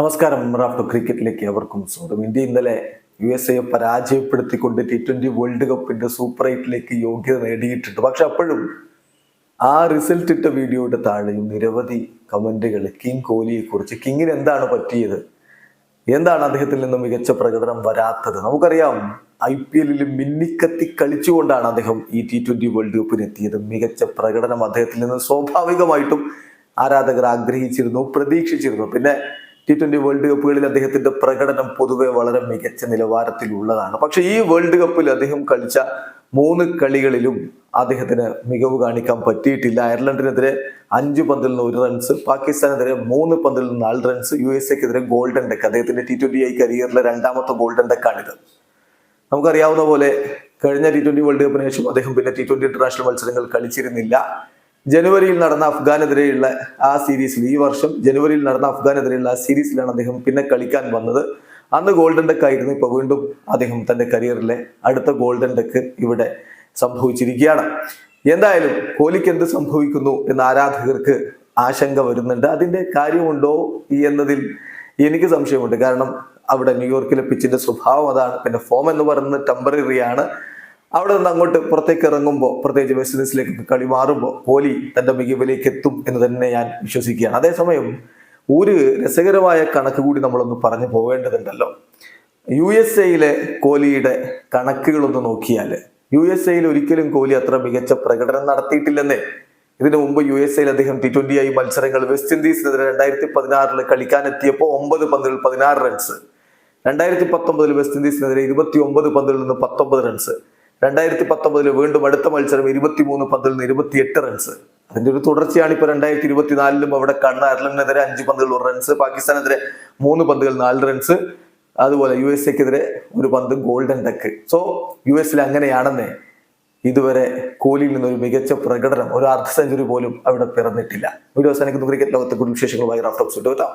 നമസ്കാരം. റാഫ്റ്റോ ക്രിക്കറ്റിലേക്ക് അവർക്കും സ്വാഗതം. ഇന്ത്യ ഇന്നലെ യു എസ് എയെ പരാജയപ്പെടുത്തിക്കൊണ്ട് ടി ട്വന്റി വേൾഡ് കപ്പിന്റെ സൂപ്പർ എയ്റ്റിലേക്ക് യോഗ്യത നേടിയിട്ടുണ്ട്. പക്ഷെ അപ്പോഴും ആ റിസൾട്ട് ഇട്ട വീഡിയോയുടെ താഴെയും നിരവധി കമന്റുകൾ കിങ് കോഹ്ലിയെ കുറിച്ച് കിങ്ങിന് എന്താണ് പറ്റിയത്? എന്താണ് അദ്ദേഹത്തിൽ നിന്ന് മികച്ച പ്രകടനം വരാത്തത്? നമുക്കറിയാം ഐ പി എല്ലിൽ മിന്നിക്കത്തി കളിച്ചുകൊണ്ടാണ് അദ്ദേഹം ഈ ടി ട്വന്റി വേൾഡ് കപ്പിന് എത്തിയത് മികച്ച പ്രകടനം അദ്ദേഹത്തിൽ നിന്ന് സ്വാഭാവികമായിട്ടും ആരാധകർ ആഗ്രഹിച്ചിരുന്നു പ്രതീക്ഷിച്ചിരുന്നു. പിന്നെ ടി ട്വന്റി വേൾഡ് കപ്പുകളിൽ അദ്ദേഹത്തിന്റെ പ്രകടനം പൊതുവെ വളരെ മികച്ച നിലവാരത്തിലുള്ളതാണ്. പക്ഷെ ഈ വേൾഡ് കപ്പിൽ അദ്ദേഹം കളിച്ച മൂന്ന് കളികളിലും അദ്ദേഹത്തിന് മികവ് കാണിക്കാൻ പറ്റിയിട്ടില്ല. അയർലൻഡിനെതിരെ അഞ്ച് പന്തിൽ നിന്ന് ഒരു റൺസ് പാകിസ്ഥാനെതിരെ മൂന്ന് പന്തിൽ നിന്ന് നാല് റൺസ് യു എസ് എക്കെതിരെ ഗോൾഡൻ ഡെക്ക് അദ്ദേഹത്തിന്റെ ടി ട്വന്റി ഐ കരിയറിലെ രണ്ടാമത്തെ ഗോൾഡൻ ഡെക്കാണിത് നമുക്കറിയാവുന്ന പോലെ കഴിഞ്ഞ ടി ട്വന്റി വേൾഡ് കപ്പിന് ശേഷം അദ്ദേഹം പിന്നെ ടി ട്വന്റി ഇന്റർനാഷണൽ മത്സരങ്ങൾ കളിച്ചിരുന്നില്ല. ജനുവരിയിൽ നടന്ന അഫ്ഗാനെതിരെയുള്ള ആ സീരീസിൽ ഈ വർഷം ജനുവരിയിൽ നടന്ന അഫ്ഗാനെതിരെയുള്ള ആ സീരീസിലാണ് അദ്ദേഹം പിന്നെ കളിക്കാൻ വന്നത്. അന്ന് ഗോൾഡൻ ഡെക്ക് ആയിരുന്നു ഇപ്പൊ വീണ്ടും അദ്ദേഹം തന്റെ കരിയറിലെ അടുത്ത ഗോൾഡൻ ഡെക്ക് ഇവിടെ സംഭവിച്ചിരിക്കുകയാണ്. എന്തായാലും കോഹ്ലിക്ക് എന്ത് സംഭവിക്കുന്നു എന്ന് ആരാധകർക്ക് ആശങ്ക വരുന്നുണ്ട്. അതിന്റെ കാര്യമുണ്ടോ എന്നതിൽ എനിക്ക് സംശയമുണ്ട്. കാരണം അവിടെ ന്യൂയോർക്കിലെ പിച്ചിന്റെ സ്വഭാവം അതാണ്. പിന്നെ ഫോം എന്ന് പറയുന്നത് ടെമ്പററി ആണ്. അവിടെ നിന്ന് അങ്ങോട്ട് പുറത്തേക്ക് ഇറങ്ങുമ്പോൾ പ്രത്യേകിച്ച് ഇൻഡീസിലേക്ക് കളി മാറുമ്പോൾ കോഹ്ലി തന്റെ മികവിലേക്ക് എത്തും എന്ന് തന്നെ ഞാൻ വിശ്വസിക്കുകയാണ്. അതേസമയം ഒരു രസകരമായ കണക്ക് കൂടി നമ്മളൊന്ന് പറഞ്ഞു പോവേണ്ടതുണ്ടല്ലോ. യു എസ് എയിലെ കോഹ്ലിയുടെ കണക്കുകളൊന്ന് നോക്കിയാൽ യു എസ് എയിൽ ഒരിക്കലും കോഹ്ലി അത്ര മികച്ച പ്രകടനം നടത്തിയിട്ടില്ലെന്നേ. ഇതിനു മുമ്പ് യു എസ് എയിൽ അദ്ദേഹം ടി ട്വന്റി ആയി മത്സരങ്ങൾ വെസ്റ്റ് ഇൻഡീസിനെതിരെ രണ്ടായിരത്തി പതിനാറിൽ കളിക്കാനെത്തിയപ്പോൾ ഒമ്പത് പന്തുകൾ പതിനാറ് റൺസ് രണ്ടായിരത്തി പത്തൊമ്പതിൽ വെസ്റ്റ് ഇൻഡീസിനെതിരെ ഇരുപത്തി ഒമ്പത് പന്തുകളിൽ നിന്ന് പത്തൊമ്പത് റൺസ് രണ്ടായിരത്തി പത്തൊമ്പതിൽ വീണ്ടും അടുത്ത മത്സരം ഇരുപത്തിമൂന്ന് പന്തിൽ നിന്ന് ഇരുപത്തിയെട്ട് റൺസ് അതിന്റെ ഒരു തുടർച്ചയാണ് ഇപ്പൊ രണ്ടായിരത്തി ഇരുപത്തിനാലിലും അവിടെ കണ്ട അയർലൻഡിനെതിരെ അഞ്ച് പന്തുകൾ ഒരു റൺസ് പാകിസ്ഥാനെതിരെ മൂന്ന് പന്തുകൾ നാല് റൺസ് അതുപോലെ യു എസ് എക്കെതിരെ ഒരു പന്ത് ഗോൾഡൻ ഡക്ക്. സോ യു എസിൽ അങ്ങനെയാണെന്നേ ഇതുവരെ കോഹ്ലിയിൽ നിന്ന് ഒരു മികച്ച പ്രകടനം ഒരു അർദ്ധ സെഞ്ചുറി പോലും അവിടെ പിറന്നിട്ടില്ല. വീഡിയോ അവസാനിക്കുന്ന. ക്രിക്കറ്റ് ലോകത്തെ കൂടുതൽ വിശേഷങ്ങളുമായി റാഫ്റ്റോക്സ് എത്താം